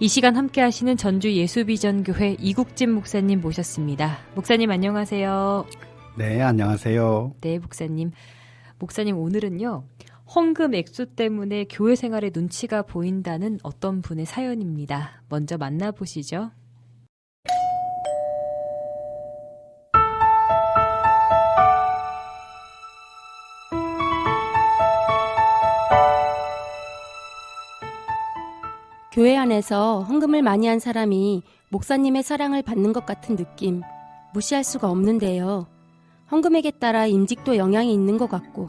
이 시간 함께 하시는 전주 예수비전교회 이국진 목사님 모셨습니다. 목사님 안녕하세요. 네, 안녕하세요. 네, 목사님. 목사님 오늘은요. 헌금 액수 때문에 교회 생활에 눈치가 보인다는 어떤 분의 사연입니다. 먼저 만나보시죠. 교회 안에서 헌금을 많이 한 사람이 목사님의 사랑을 받는 것 같은 느낌 무시할 수가 없는데요. 헌금액에 따라 임직도 영향이 있는 것 같고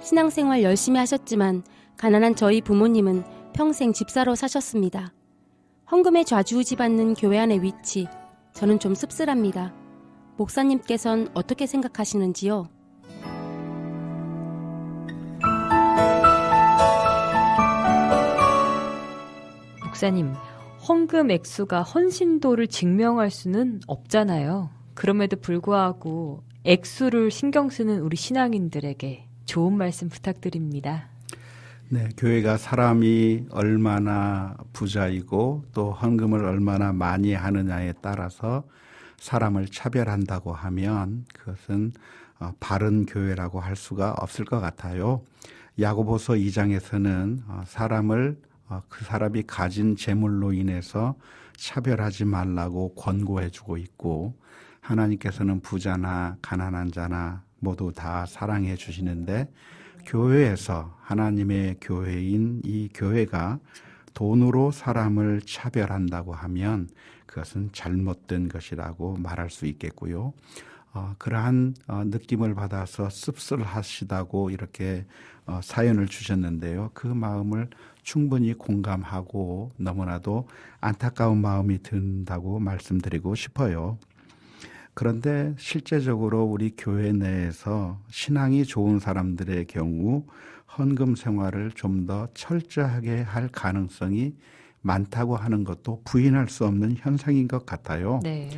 신앙생활 열심히 하셨지만 가난한 저희 부모님은 평생 집사로 사셨습니다. 헌금에 좌지우지 받는 교회 안의 위치 저는 좀 씁쓸합니다. 목사님께선 어떻게 생각하시는지요? 목사님, 헌금 액수가 헌신도를 증명할 수는 없잖아요. 그럼에도 불구하고 액수를 신경 쓰는 우리 신앙인들에게 좋은 말씀 부탁드립니다. 네, 교회가 사람이 얼마나 부자이고 또 헌금을 얼마나 많이 하느냐에 따라서 사람을 차별한다고 하면 그것은 어, 바른 교회라고 할 수가 없을 것 같아요. 야고보서 2장에서는 어, 사람을 어, 그 사람이 가진 재물로 인해서 차별하지 말라고 권고해 주고 있고 하나님께서는 부자나 가난한 자나 모두 다 사랑해 주시는데 교회에서 하나님의 교회인 이 교회가 돈으로 사람을 차별한다고 하면 그것은 잘못된 것이라고 말할 수 있겠고요. 어, 그러한 어, 느낌을 받아서 씁쓸하시다고 이렇게 어, 사연을 주셨는데요. 그 마음을 충분히 공감하고 너무나도 안타까운 마음이 든다고 말씀드리고 싶어요. 그런데 실제적으로 우리 교회 내에서 신앙이 좋은 사람들의 경우 헌금 생활을 좀 더 철저하게 할 가능성이 많다고 하는 것도 부인할 수 없는 현상인 것 같아요. 네.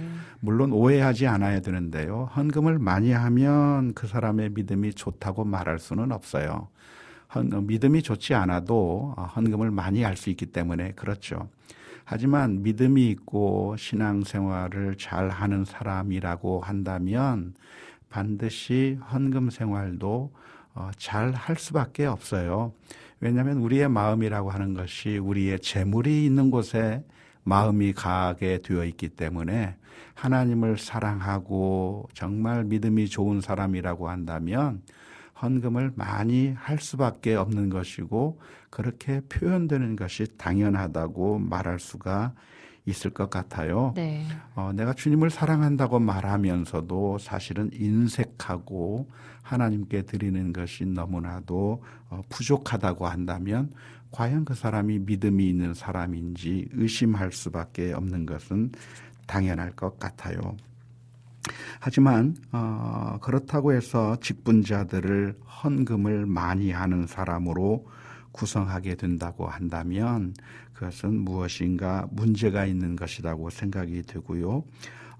물론 오해하지 않아야 되는데요. 헌금을 많이 하면 그 사람의 믿음이 좋다고 말할 수는 없어요. 헌, 믿음이 좋지 않아도 헌금을 많이 할 수 있기 때문에 그렇죠. 하지만 믿음이 있고 신앙생활을 잘 하는 사람이라고 한다면 반드시 헌금 생활도 어, 잘 할 수밖에 없어요. 왜냐하면 우리의 마음이라고 하는 것이 우리의 재물이 있는 곳에 마음이 가게 되어 있기 때문에 하나님을 사랑하고 정말 믿음이 좋은 사람이라고 한다면 헌금을 많이 할 수밖에 없는 것이고 그렇게 표현되는 것이 당연하다고 말할 수가 있을 것 같아요. 네. 어, 내가 주님을 사랑한다고 말하면서도 사실은 인색하고 하나님께 드리는 것이 너무나도 어, 부족하다고 한다면 과연 그 사람이 믿음이 있는 사람인지 의심할 수밖에 없는 것은 당연할 것 같아요. 하지만 어, 그렇다고 해서 직분자들을 헌금을 많이 하는 사람으로 구성하게 된다고 한다면 그것은 무엇인가 문제가 있는 것이라고 생각이 되고요.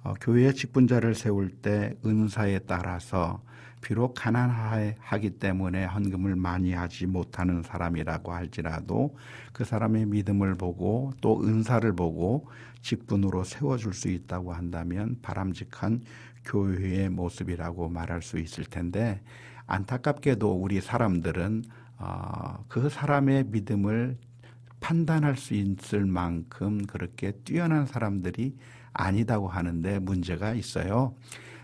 어, 교회의 직분자를 세울 때 은사에 따라서 비록 가난하기 때문에 헌금을 많이 하지 못하는 사람이라고 할지라도 그 사람의 믿음을 보고 또 은사를 보고 직분으로 세워줄 수 있다고 한다면 바람직한 교회의 모습이라고 말할 수 있을 텐데 안타깝게도 우리 사람들은 어, 그 사람의 믿음을 판단할 수 있을 만큼 그렇게 뛰어난 사람들이 아니다고 하는데 문제가 있어요.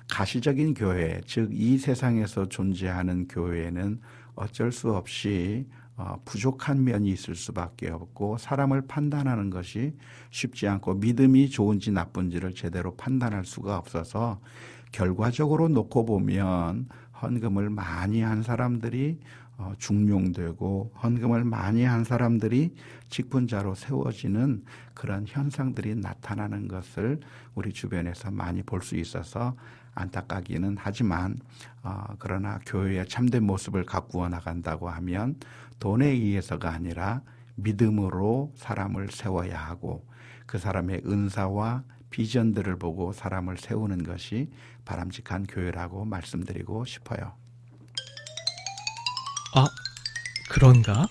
가시적인 교회, 즉 이 세상에서 존재하는 교회는 어쩔 수 없이 어, 부족한 면이 있을 수밖에 없고 사람을 판단하는 것이 쉽지 않고 믿음이 좋은지 나쁜지를 제대로 판단할 수가 없어서 결과적으로 놓고 보면 헌금을 많이 한 사람들이 어, 중용되고 헌금을 많이 한 사람들이 직분자로 세워지는 그런 현상들이 나타나는 것을 우리 주변에서 많이 볼 수 있어서 안타까기는 하지만 어, 그러나 교회의 참된 모습을 가꾸어 나간다고 하면 돈에 의해서가 아니라 믿음으로 사람을 세워야 하고 그 사람의 은사와 비전들을 보고 사람을 세우는 것이 바람직한 교회라고 말씀드리고 싶어요. 아, 그런가?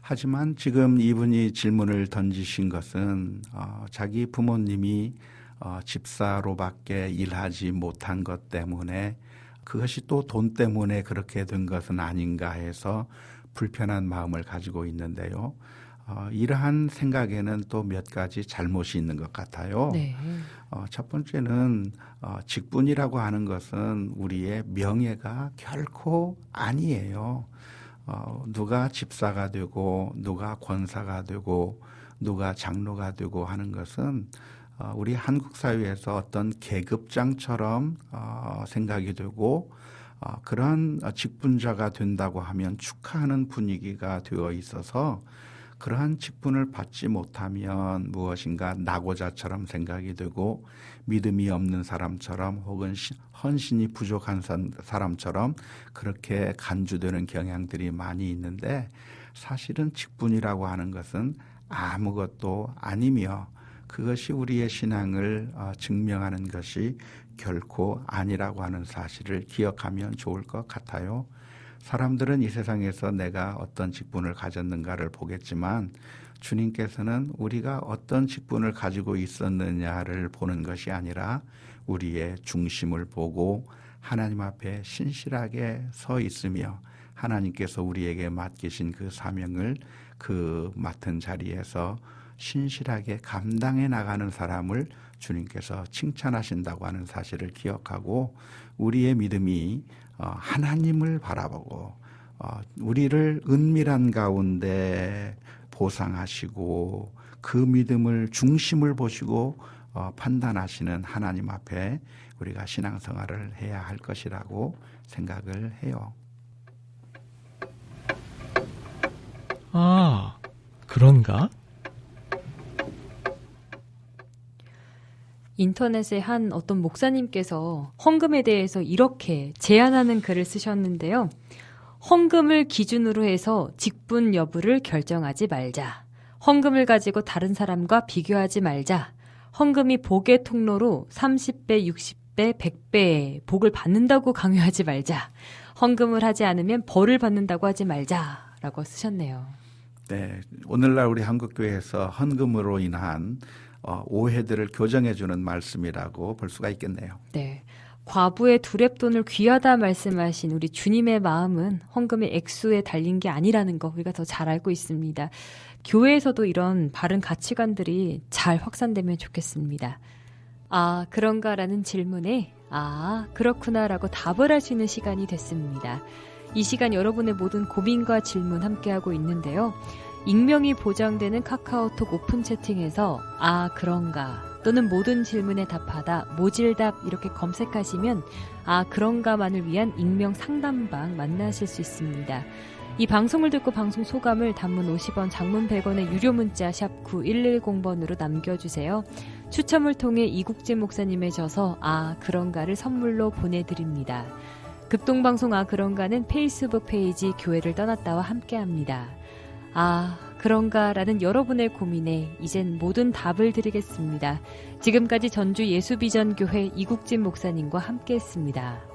하지만 지금 이분이 질문을 던지신 것은 어, 자기 부모님이 어, 집사로밖에 일하지 못한 것 때문에 그것이 또 돈 때문에 그렇게 된 것은 아닌가 해서 불편한 마음을 가지고 있는데요. 어, 이러한 생각에는 또 몇 가지 잘못이 있는 것 같아요. 네. 어, 첫 번째는 어, 직분이라고 하는 것은 우리의 명예가 결코 아니에요. 어, 누가 집사가 되고 누가 권사가 되고 누가 장로가 되고 하는 것은 어, 우리 한국 사회에서 어떤 계급장처럼 어, 생각이 되고 어, 그런 직분자가 된다고 하면 축하하는 분위기가 되어 있어서 그러한 직분을 받지 못하면 무엇인가 낙오자처럼 생각이 되고 믿음이 없는 사람처럼 혹은 헌신이 부족한 사람처럼 그렇게 간주되는 경향들이 많이 있는데 사실은 직분이라고 하는 것은 아무것도 아니며 그것이 우리의 신앙을 어, 증명하는 것이 결코 아니라고 하는 사실을 기억하면 좋을 것 같아요. 사람들은 이 세상에서 내가 어떤 직분을 가졌는가를 보겠지만 주님께서는 우리가 어떤 직분을 가지고 있었느냐를 보는 것이 아니라 우리의 중심을 보고 하나님 앞에 신실하게 서 있으며 하나님께서 우리에게 맡기신 그 사명을 그 맡은 자리에서 신실하게 감당해 나가는 사람을 주님께서 칭찬하신다고 하는 사실을 기억하고 우리의 믿음이 어, 하나님을 바라보고 어, 우리를 은밀한 가운데 보상하시고 그 믿음을 중심을 보시고 어, 판단하시는 하나님 앞에 우리가 신앙생활을 해야 할 것이라고 생각을 해요. 아, 그런가? 인터넷에 한 어떤 목사님께서 헌금에 대해서 이렇게 제안하는 글을 쓰셨는데요. 헌금을 기준으로 해서 직분 여부를 결정하지 말자. 헌금을 가지고 다른 사람과 비교하지 말자. 헌금이 복의 통로로 30배, 60배, 100배의 복을 받는다고 강요하지 말자. 헌금을 하지 않으면 벌을 받는다고 하지 말자. 라고 쓰셨네요. 네. 오늘날 우리 한국교회에서 헌금으로 인한 어, 오해들을 교정해주는 말씀이라고 볼 수가 있겠네요. 네. 과부의 두랩돈을 귀하다 말씀하신 우리 주님의 마음은 헌금의 액수에 달린 게 아니라는 거 우리가 더 잘 알고 있습니다. 교회에서도 이런 바른 가치관들이 잘 확산되면 좋겠습니다. 아, 그런가라는 질문에 아, 그렇구나라고 답을 할 수 있는 시간이 됐습니다. 이 시간 여러분의 모든 고민과 질문 함께하고 있는데요. 익명이 보장되는 카카오톡 오픈 채팅에서 아 그런가 또는 모든 질문에 답하다 모질답 이렇게 검색하시면 아 그런가만을 위한 익명 상담방 만나실 수 있습니다. 이 방송을 듣고 방송 소감을 단문 50원, 장문 100원의 유료 문자 샵 9110번으로 남겨주세요. 추첨을 통해 이국진 목사님의 저서 아 그런가를 선물로 보내드립니다. 급동방송 아 그런가는 페이스북 페이지 교회를 떠났다와 함께합니다. 아, 그런가라는 여러분의 고민에 이젠 모든 답을 드리겠습니다. 지금까지 전주 예수비전교회 이국진 목사님과 함께 했습니다.